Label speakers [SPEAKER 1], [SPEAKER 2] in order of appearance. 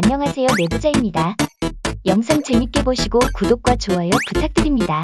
[SPEAKER 1] 안녕하세요 내부자입니다. 영상 재밌게 보시고 구독과 좋아요 부탁드립니다.